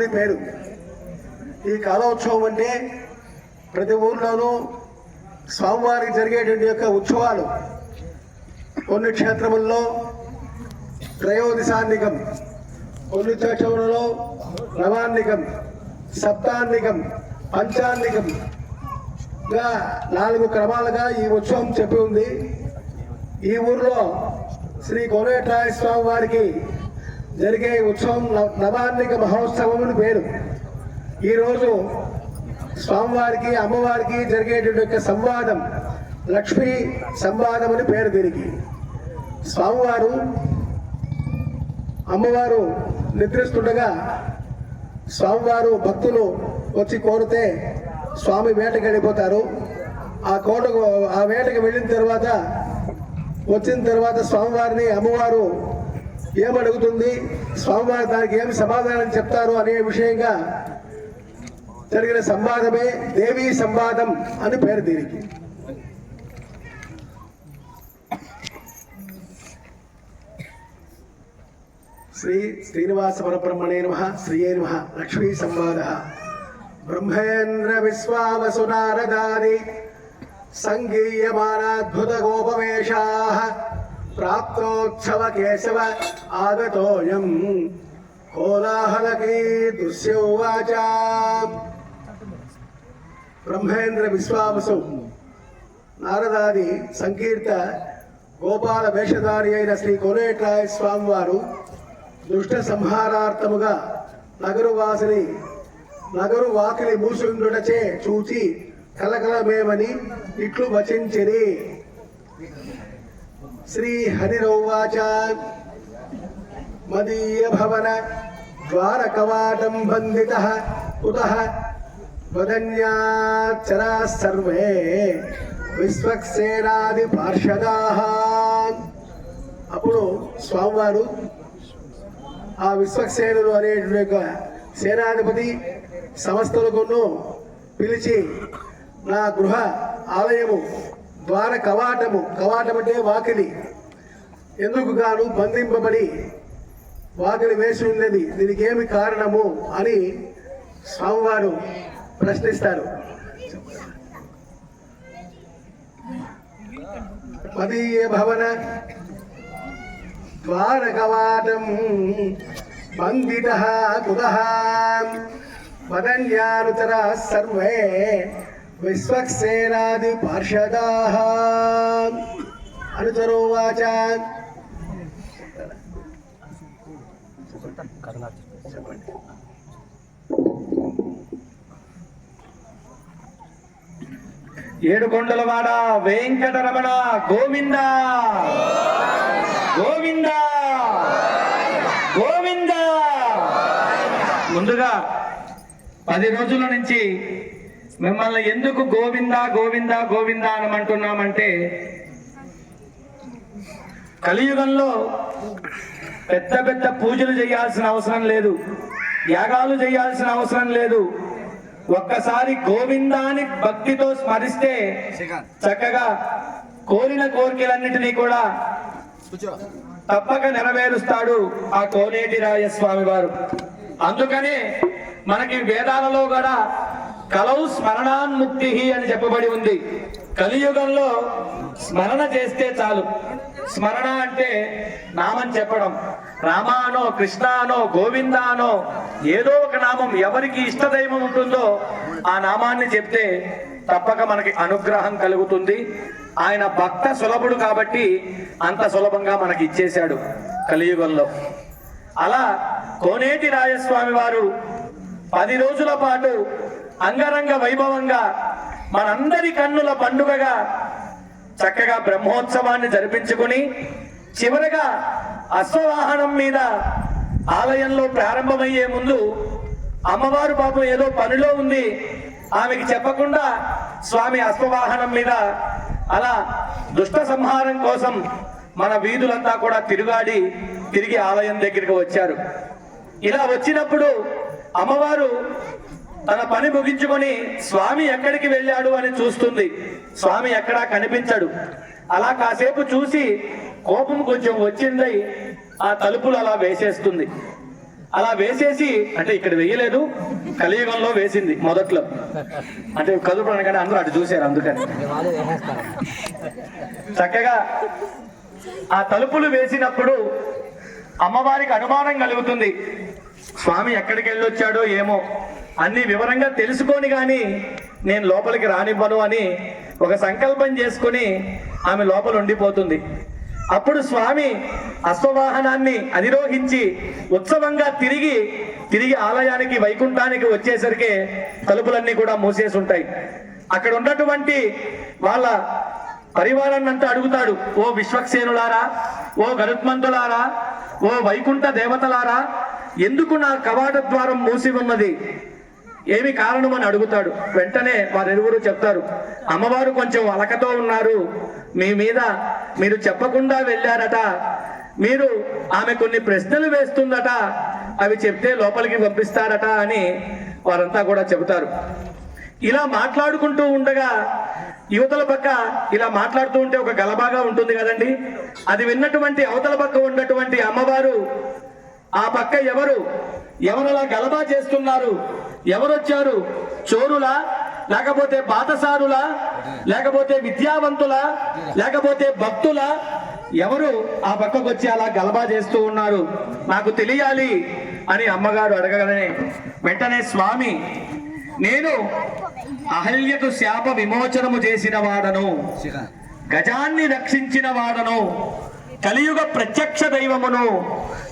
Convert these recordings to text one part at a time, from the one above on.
అని పేరు. ఈ కాలోత్సవం అంటే ప్రతి ఊర్లోనూ స్వామివారికి జరిగేటువంటి యొక్క ఉత్సవాలు. కొన్ని క్షేత్రముల్లో త్రయోదిశాన్నికం కొన్ని క్షేత్రములలో నవాన్నికం సప్తాన్నికం పంచాన్నికంగా నాలుగు క్రమాలుగా ఈ ఉత్సవం చెప్పి ఉంది. ఈ ఊర్లో శ్రీ కోనేట్రాయ స్వామి వారికి జరిగే ఉత్సవం నవ- నవాన్నిక మహోత్సవం అని పేరు. ఈరోజు స్వామివారికి అమ్మవారికి జరిగేటువంటి యొక్క సంవాదం లక్ష్మీ సంవాదం అని పేరు దీనికి. స్వామివారు అమ్మవారు నిద్రిస్తుండగా స్వామివారు భక్తులు వచ్చి కోరితే స్వామి వేటకి వెళ్ళిపోతారు. ఆ కోటకు ఆ వేటకు వెళ్ళిన తర్వాత వచ్చిన తర్వాత స్వామివారిని అమ్మవారు ఏమడుగుతుంది? స్వామివారు దానికి ఏమి సమాధానం చెప్తారు అనే విషయంగా జరిగిన సంవాదమే దేవీ సంవాదం అని పేరు దీనికి. శ్రీ శ్రీనివాస పరబ్రహ్మణే నమ. శ్రీయే నమ. లక్ష్మీ సంవాద. బ్రహ్మేంద్ర విశ్వావసు నారదాది. సంగీయమానాద్భుత గోపవేషా. ప్రాప్తోత్సవ కేశవ ఆగతోయం కోలాహలకీ దుస్యోవాచ బ్రహ్మేంద్ర విశ్వావసు నారదాది సంకీర్త గోపాల వేషధారి అయిన శ్రీ కోనేట్రాయ స్వామివారు దుష్ట సంహారార్థముగా నగరు వాసిని నగరు వాకిలి మూసుండుటచే చూచి కలకలమేమని ఇట్లు వచించిరి శ్రీ హరిరౌవాచ మదీయ భవన ద్వార బంధిత కుత వదన్యాచరా సర్వే విశ్వక్సేనాది పార్షదా అప్పుడు స్వామివారు ఆ విశ్వక్సేనుడు అనేటువంటి యొక్క సేనాధిపతి సంస్థలకును పిలిచి నా గృహ ఆలయము ద్వార కవాటము. కవాటం అంటే వాకిలి. ఎందుకు గాను బంధింపబడి వాకిలి వేసి ఉన్నది. దీనికి ఏమి కారణము అని స్వామివారు ప్రశ్నిస్తారు. మదీయ భవన ద్వారకవాటం బంధిత కుతః వదన్యానుతరా సర్వే విశ్వక్సేనాది పార్షదా. అనుచరోవాచ ఏడుకొండలవాడ వెంకటరమణ గోవింద. గోవింద. గోవింద. ముందుగా పది రోజుల నుంచి మిమ్మల్ని ఎందుకు గోవింద గోవింద గోవింద అనమంటున్నామంటే కలియుగంలో పెద్ద పెద్ద పూజలు చేయాల్సిన అవసరం లేదు యాగాలు చేయాల్సిన అవసరం లేదు. ఒక్కసారి గోవిందాని భక్తితో స్మరిస్తే చక్కగా కోరిన కోరికలన్నిటినీ కూడా తప్పక నెరవేరుస్తాడు ఆ కోనేటి రాయస్వామి వారు. అందుకనే మనకి వేదాలలో కూడా కలవు స్మరణాన్ముక్తి అని చెప్పబడి ఉంది. కలియుగంలో స్మరణ చేస్తే చాలు. స్మరణ అంటే నామం చెప్పడం. రామానో కృష్ణానో గోవిందానో ఏదో ఒక నామం ఎవరికి ఇష్టదైవం ఉంటుందో ఆ నామాన్ని చెప్తే తప్పక మనకి అనుగ్రహం కలుగుతుంది. ఆయన భక్త సులభుడు కాబట్టి అంత సులభంగా మనకి ఇచ్చేశాడు కలియుగంలో. అలా కోనేటి రాజస్వామి వారు పది రోజుల పాటు అంగరంగ వైభవంగా మనందరి కన్నుల పండుగగా చక్కగా బ్రహ్మోత్సవాన్ని జరిపించుకుని చివరగా అశ్వవాహనం మీద ఆలయంలో ప్రారంభమయ్యే ముందు అమ్మవారు పాపం ఏదో పనిలో ఉంది ఆమెకి చెప్పకుండా స్వామి అశ్వవాహనం మీద అలా దుష్ట సంహారం కోసం మన వీధులంతా కూడా తిరుగాడి తిరిగి ఆలయం దగ్గరికి వచ్చారు. ఇలా వచ్చినప్పుడు అమ్మవారు తన పని ముగించుకొని స్వామి ఎక్కడికి వెళ్ళాడు అని చూస్తుంది. స్వామి ఎక్కడా కనిపించడు. అలా కాసేపు చూసి కోపం కొంచెం వచ్చిందై ఆ తలుపులు అలా వేసేస్తుంది. అలా వేసేసి అంటే ఇక్కడ వేయలేదు కలియుగంలో వేసింది మొదట్లో. అంటే కదుపు అనగానే అందరూ అటు చూశారు అందుకని. చక్కగా ఆ తలుపులు వేసినప్పుడు అమ్మవారికి అనుమానం కలుగుతుంది. స్వామి ఎక్కడికి వెళ్ళొచ్చాడో ఏమో. అన్ని వివరంగా తెలుసుకొని కానీ నేను లోపలికి రానివ్వను అని ఒక సంకల్పం చేసుకుని ఆమె లోపల ఉండిపోతుంది. అప్పుడు స్వామి అశ్వవాహనాన్ని అధిరోహించి ఉత్సవంగా తిరిగి తిరిగి ఆలయానికి వైకుంఠానికి వచ్చేసరికి తలుపులన్నీ కూడా మూసేసి ఉంటాయి అక్కడ ఉన్నటువంటి వాళ్ళ పరివారాన్ని అంతా అడుగుతాడు ఓ విశ్వక్సేనులారా ఓ గరుత్మంతులారా ఓ వైకుంఠ దేవతలారా ఎందుకు నా కవాట ద్వారం మూసి ఉన్నది? ఏమి కారణం అని అడుగుతాడు. వెంటనే వారిరువురు చెప్తారు అమ్మవారు కొంచెం అలకతో ఉన్నారు. మీ మీద మీరు చెప్పకుండా వెళ్ళారట. మీరు ఆమె కొన్ని ప్రశ్నలు వేస్తుందట. అవి చెప్తే లోపలికి పంపిస్తారట అని వారంతా కూడా చెబుతారు. ఇలా మాట్లాడుకుంటూ ఉండగా యువతల పక్క ఇలా మాట్లాడుతూ ఉంటే ఒక గలబాగా ఉంటుంది కదండి. అది విన్నటువంటి అవతల పక్క ఉన్నటువంటి అమ్మవారు ఆ పక్క ఎవరు? ఎవరు అలా గలబా చేస్తున్నారు? ఎవరొచ్చారు? చోరులా? లేకపోతే బాతసారులా? లేకపోతే విద్యావంతులా? లేకపోతే భక్తులా? ఎవరు ఆ పక్కకు వచ్చి అలా గలబా చేస్తూ ఉన్నారు? నాకు తెలియాలి అని అమ్మగారు అడగగానే వెంటనే స్వామి నేను అహల్యకు శాప విమోచనము చేసిన వాడను. గజాన్ని రక్షించిన వాడను. కలియుగ ప్రత్యక్ష దైవమును.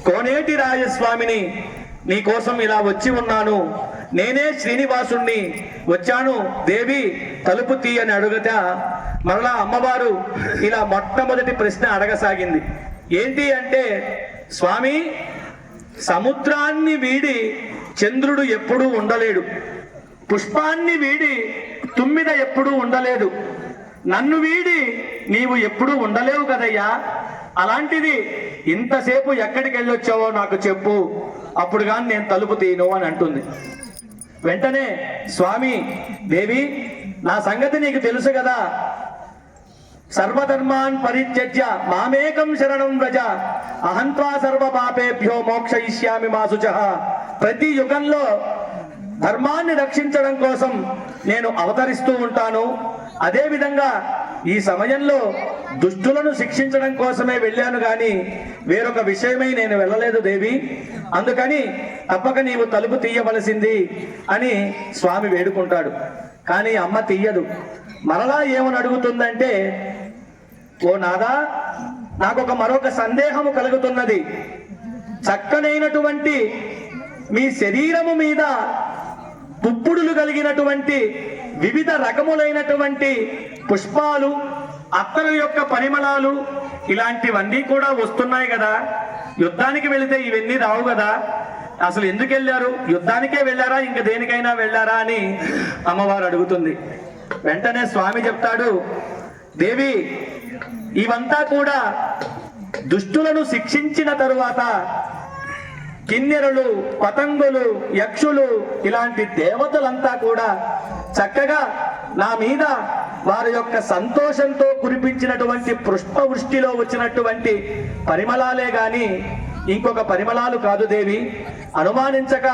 కోనేటి రాజస్వామిని నీ కోసం ఇలా వచ్చి ఉన్నాను. నేనే శ్రీనివాసుణ్ణి వచ్చాను. దేవి తలుపు తీ అని అడుగుతా మరలా అమ్మవారు ఇలా మొట్టమొదటి ప్రశ్న అడగసాగింది. ఏంటి అంటే స్వామి సముద్రాన్ని వీడి చంద్రుడు ఎప్పుడూ ఉండలేడు. పుష్పాన్ని వీడి తుమ్మిద ఎప్పుడూ ఉండలేదు. నన్ను వీడి నీవు ఎప్పుడూ ఉండలేవు కదయ్యా. అలాంటిది ఇంతసేపు ఎక్కడికి వెళ్ళొచ్చావో నాకు చెప్పు. అప్పుడు కానీ నేను తలుపు తీయను అని అంటుంది. వెంటనే స్వామి దేవి నా సంగతి నీకు తెలుసు కదా. సర్వధర్మాన్ పరిత్యజ్య మామేకం శరణం వ్రజ. అహంత్వా సర్వ పాపేభ్యో మోక్షయిష్యామి మాసుచ. ప్రతి యుగంలో ధర్మాన్ని రక్షించడం కోసం నేను అవతరిస్తూ ఉంటాను. అదేవిధంగా ఈ సమయంలో దుష్టులను శిక్షించడం కోసమే వెళ్ళాను కానీ వేరొక విషయమై నేను వెళ్ళలేదు దేవి. అందుకని తప్పక నీవు తలుపు తీయవలసింది అని స్వామి వేడుకుంటాడు. కానీ అమ్మ తీయదు. మరలా ఏమని అడుగుతుందంటే ఓ నాదా నాకు ఒక మరొక సందేహము కలుగుతున్నది. చక్కనైనటువంటి మీ శరీరము మీద పుప్పుడులు కలిగినటువంటి వివిధ రకములైనటువంటి పుష్పాలు అత్తరు యొక్క పరిమళాలు ఇలాంటివన్నీ కూడా వస్తున్నాయి కదా. యుద్ధానికి వెళితే ఇవన్నీ రావు కదా. అసలు ఎందుకు వెళ్ళారు? యుద్ధానికే వెళ్ళారా? ఇంక దేనికైనా వెళ్ళారా అని అమ్మవారు అడుగుతుంది. వెంటనే స్వామి చెప్తాడు దేవి ఇవంతా కూడా దుష్టులను శిక్షించిన తరువాత కిన్నెరలు పతంగులు యక్షులు ఇలాంటి దేవతలంతా కూడా చక్కగా నా మీద వారి యొక్క సంతోషంతో కురిపించినటువంటి పుష్పవృష్టిలో వచ్చినటువంటి పరిమళాలే గాని ఇంకొక పరిమళాలు కాదు దేవి. అనుమానించక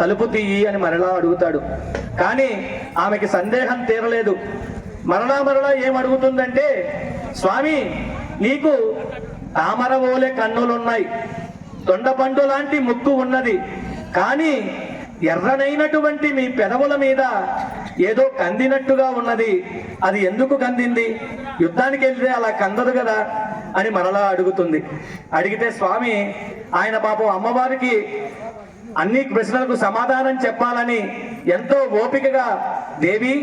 తలుపు తీయి అని మరలా అడుగుతాడు. కానీ ఆమెకి సందేహం తీరలేదు. మరలా మరలా ఏమడుగుతుందంటే స్వామి నీకు తామర ఓలే కన్నులున్నాయి. తొండపండు లాంటి ముక్కు ఉన్నది. కానీ ఎర్రనైనటువంటి మీ పెదవుల మీద ఏదో కందినట్టుగా ఉన్నది. అది ఎందుకు కందింది? యుద్ధానికి వెళ్తే అలా కందదు కదా అని మరలా అడుగుతుంది. అడిగితే స్వామి ఆయన పాపం అమ్మవారికి అన్ని ప్రశ్నలకు సమాధానం చెప్పాలని ఎంతో ఓపికగా దేవి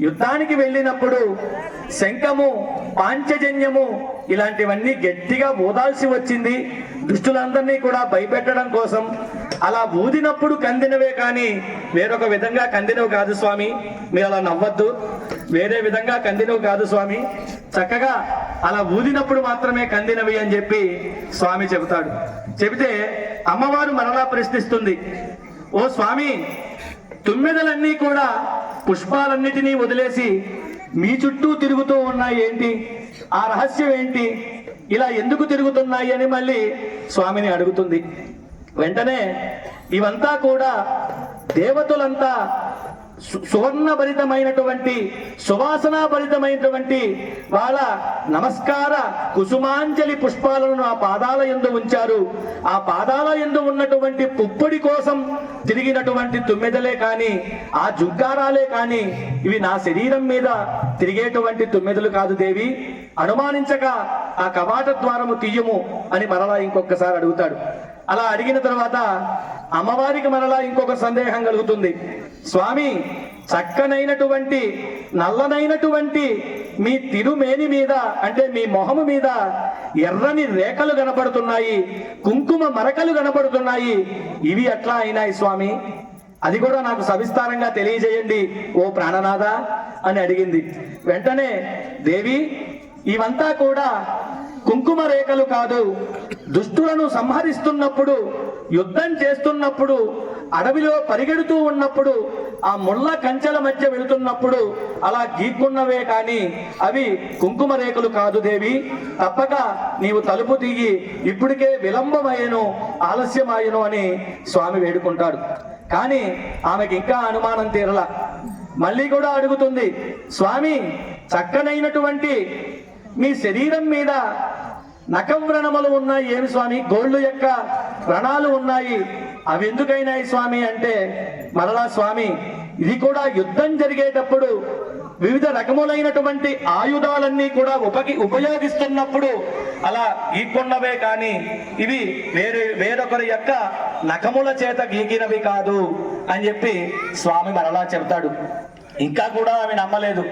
యుద్ధానికి వెళ్ళినప్పుడు శంఖము పాంచజన్యము ఇలాంటివన్నీ గట్టిగా ఊదాల్సి వచ్చింది. దుష్టులందరినీ కూడా భయపెట్టడం కోసం అలా ఊదినప్పుడు కందినవే కానీ వేరొక విధంగా కందినవు కాదు స్వామి. మీరు అలా నవ్వద్దు. వేరే విధంగా కందినవు కాదు స్వామి. చక్కగా అలా ఊదినప్పుడు మాత్రమే కందినవి అని చెప్పి స్వామి చెబుతాడు. చెబితే అమ్మవారు మరలా ప్రశ్నిస్తుంది. ఓ స్వామి తుమ్మెదలన్నీ కూడా పుష్పాలన్నిటినీ వదిలేసి మీ చుట్టూ తిరుగుతూ ఉన్నాయి ఏంటి? ఆ రహస్యం ఏంటి? ఇలా ఎందుకు తిరుగుతున్నాయి? అని మళ్ళీ స్వామిని అడుగుతుంది. వెంటనే ఇవంతా కూడా దేవతలంతా సు- సువర్ణభరితమైనటువంటి సువాసనాభరితమైనటువంటి వాళ్ళ నమస్కార కుసుమాంజలి పుష్పాలను ఆ పాదాల ఎందు ఉంచారు. ఆ పాదాల ఎందు ఉన్నటువంటి పుప్పొడి కోసం తిరిగినటువంటి తుమ్మెదలే కాని ఆ జుగ్గారాలే కాని ఇవి నా శరీరం మీద తిరిగేటువంటి తుమ్మెదలు కాదు దేవి. అనుమానించక ఆ కవాట ద్వారము తీయము అని మరలా ఇంకొకసారి అడుగుతాడు. అలా అడిగిన తర్వాత అమ్మవారికి మరలా ఇంకొక సందేహం కలుగుతుంది. స్వామి చక్కనైనటువంటి నల్లనైనటువంటి మీ తిరుమేని మీద అంటే మీ మొహము మీద ఎర్రని రేఖలు కనపడుతున్నాయి కుంకుమ మరకలు కనపడుతున్నాయి. ఇవి ఎట్లా అయినాయి స్వామి? అది కూడా నాకు సవిస్తారంగా తెలియజేయండి ఓ ప్రాణనాథ అని అడిగింది. వెంటనే దేవి ఇవంతా కూడా కుంకుమ రేఖలు కాదు. దుష్టులను సంహరిస్తున్నప్పుడు యుద్ధం చేస్తున్నప్పుడు అడవిలో పరిగెడుతూ ఉన్నప్పుడు ఆ ముళ్ళ కంచెల మధ్య వెళుతున్నప్పుడు అలా గీక్కున్నవే కాని అవి కుంకుమ రేఖలు కాదు దేవి. తప్పక నీవు తలుపు తీయి ఇప్పటికే విలంబమయ్యను ఆలస్యమాయను అని స్వామి వేడుకుంటాడు. కానీ ఆమెకి ఇంకా అనుమానం తీరల. మళ్ళీ కూడా అడుగుతుంది స్వామి చక్కనైనటువంటి మీ శరీరం మీద నఖవ్రణములు ఉన్నాయి ఏమి స్వామి? గోళ్ళు యొక్క వ్రణాలు ఉన్నాయి. అవి ఎందుకైనాయి స్వామి అంటే మరలా స్వామి ఇది కూడా యుద్ధం జరిగేటప్పుడు వివిధ రకములైనటువంటి ఆయుధాలన్నీ కూడా ఉపకి ఉపయోగిస్తున్నప్పుడు అలా గీక్కున్నవే కానీ ఇవి వేరే వేరొకరి యొక్క నఖముల చేత గీకినవి కాదు అని చెప్పి స్వామి మరలా చెబుతాడు. ఇంకా కూడా ఆమె నమ్మలేదు.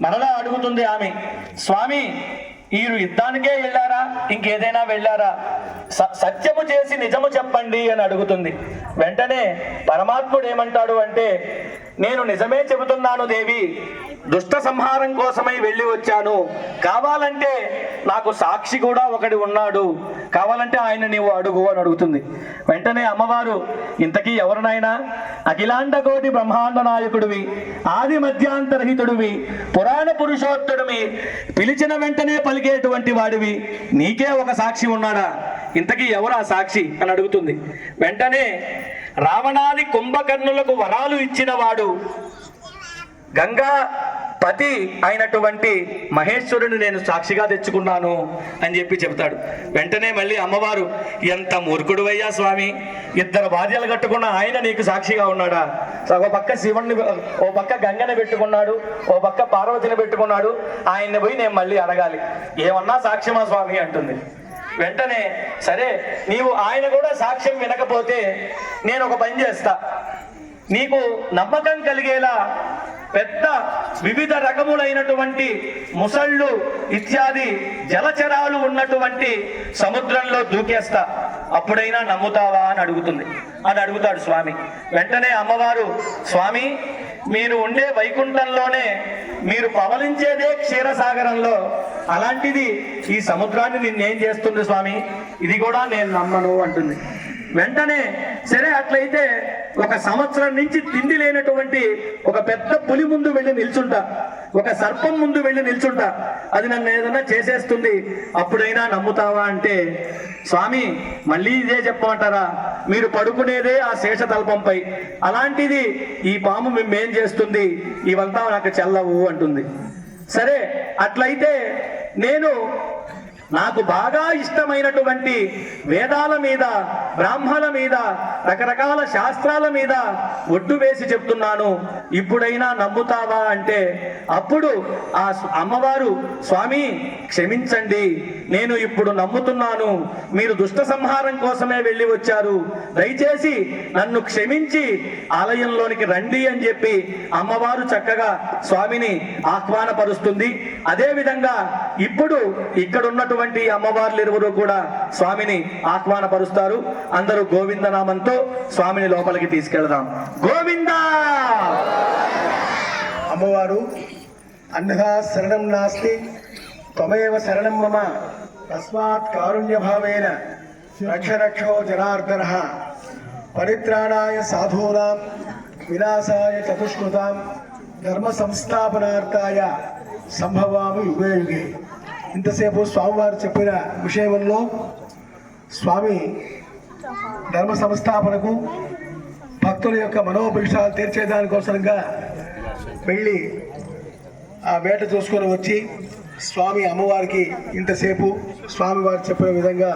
మరలా అడుగుతుంది ఆమె స్వామి మీరు యుద్ధానికే వెళ్ళారా? ఇంకేదైనా వెళ్ళారా? స- సత్యము చేసి నిజము చెప్పండి అని అడుగుతుంది. వెంటనే పరమాత్ముడు ఏమంటాడు అంటే నేను నిజమే చెబుతున్నాను దేవి దుష్ట సంహారం కోసమై వెళ్ళి వచ్చాను. కావాలంటే నాకు సాక్షి కూడా ఒకటి ఉన్నాడు. కావాలంటే ఆయన నీవు అడుగు అని అడుగుతుంది. వెంటనే అమ్మవారు ఇంతకీ ఎవరినైనా? అఖిలాండ కోటి బ్రహ్మాండ నాయకుడివి ఆది మధ్యాంతరహితుడివి పురాణ పురుషోత్తుడివి పిలిచిన వెంటనే పలికేటువంటి వాడివి నీకే ఒక సాక్షి ఉన్నాడా? ఇంతకీ ఎవరు ఆ సాక్షి అని అడుగుతుంది. వెంటనే రావణాది కుంభకర్ణులకు వరాలు ఇచ్చిన వాడు గంగా పతి అయినటువంటి మహేశ్వరుని నేను సాక్షిగా తెచ్చుకున్నాను అని చెప్పి చెబుతాడు. వెంటనే మళ్ళీ అమ్మవారు ఎంత మూర్ఖుడువయ్యా స్వామి ఇద్దరు భార్యలు కట్టుకున్న ఆయన నీకు సాక్షిగా ఉన్నాడా? ఓ పక్క శివుణ్ణి ఓ పక్క గంగని పెట్టుకున్నాడు ఓ పక్క పార్వతిని పెట్టుకున్నాడు ఆయన్ని పోయి నేను మళ్ళీ అడగాలి. ఏమన్నా సాక్ష్యమా స్వామి? అంటుంది. వెంటనే సరే నీవు ఆయన కూడా సాక్ష్యం వినకపోతే నేను ఒక పని చేస్తా. నీకు నమ్మకం కలిగేలా పెద్ద వివిధ రకములైనటువంటి ముసళ్ళు ఇత్యాది జలచరాలు ఉన్నటువంటి సముద్రంలో దూకేస్తా. అప్పుడైనా నమ్ముతావా అని అడుగుతుంది. అని అడుగుతాడు స్వామి. వెంటనే అమ్మవారు స్వామి మీరు ఉండే వైకుంఠంలోనే మీరు పవలించేదే క్షీరసాగరంలో. అలాంటిది ఈ సముద్రాన్ని నిన్నేం చేస్తుంది స్వామి? ఇది కూడా నేను నమ్మను అంటుంది. వెంటనే సరే అట్లయితే ఒక సంవత్సరం నుంచి తిండి లేనటువంటి ఒక పెద్ద పులి ముందు వెళ్ళి నిల్చుంటా. ఒక సర్పం ముందు వెళ్ళి నిల్చుంటా. అది నన్ను ఏదైనా చేసేస్తుంది అప్పుడైనా నమ్ముతావా అంటే స్వామి మళ్ళీ ఇదే చెప్పమంటారా? మీరు పడుకునేదే ఆ శేషతల్పంపై. అలాంటిది ఈ పాము మేమేం చేస్తుంది? ఇవంతా నాకు చెల్లవు అంటుంది. సరే అట్లయితే నేను నాకు బాగా ఇష్టమైనటువంటి వేదాల మీద బ్రాహ్మణ మీద రకరకాల శాస్త్రాల మీద ఒడ్డు వేసి చెప్తున్నాను. ఇప్పుడైనా నమ్ముతావా అంటే అప్పుడు ఆ అమ్మవారు స్వామి క్షమించండి నేను ఇప్పుడు నమ్ముతున్నాను. మీరు దుష్ట సంహారం కోసమే వెళ్ళి వచ్చారు. దయచేసి నన్ను క్షమించి ఆలయంలోనికి రండి అని చెప్పి అమ్మవారు చక్కగా స్వామిని ఆహ్వానపరుస్తుంది. అదే విధంగా ఇప్పుడు ఇక్కడ ఉన్నటువంటి అమ్మవార్లు ఇరువురు కూడా స్వామిని ఆహ్వానపరుస్తారు. అందరూ గోవిందనామంతో స్వామిని లోపలికి తీసుకెళ్దాం. గోవింద! అమ్మవారు అన్నగా శరణం నాస్తి. త్వమేవ శరణం మమ. తస్మాత్ కారుణ్యభావేన రక్షరక్షో జనార్దన. పరిత్రాణాయ సాధూనాం వినాశాయ చతుష్కృతాం ధర్మ సంస్థాపనార్థాయ సంభవామి యుగే యుగే. ఇంతసేపు స్వామివారు చెప్పిన విషయంలో స్వామి ధర్మ సంస్థాపనకు భక్తుల యొక్క మనోభిక్షాలు తీర్చేదానికోసంగా వెళ్ళి ఆ వేట చూసుకొని వచ్చి స్వామి అమ్మవారికి ఇంతసేపు స్వామివారు చెప్పిన విధంగా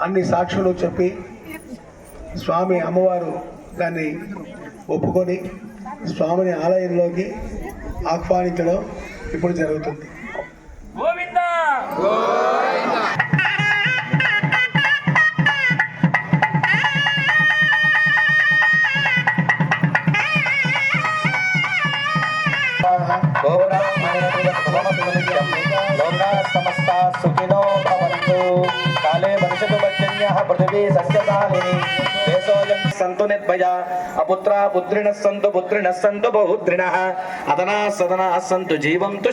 అన్ని సాక్షులు చెప్పి స్వామి అమ్మవారు దాన్ని ఒప్పుకొని స్వామిని ఆలయంలోకి ఆహ్వానించడం ఇప్పుడు జరుగుతుంది. గోవింద! సమస్త సుఖినో భవంతు కాలే భవిష్యతు పర్జన్య పృథివీ సస్యశాలిని దేశోయం సంతు నిర్భయ అపుత్ర పుత్రిణ సంతు పుత్రిణ సంతు బహుద్రిణ అదనా సదనా సంతు జీవంతు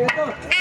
りがとう。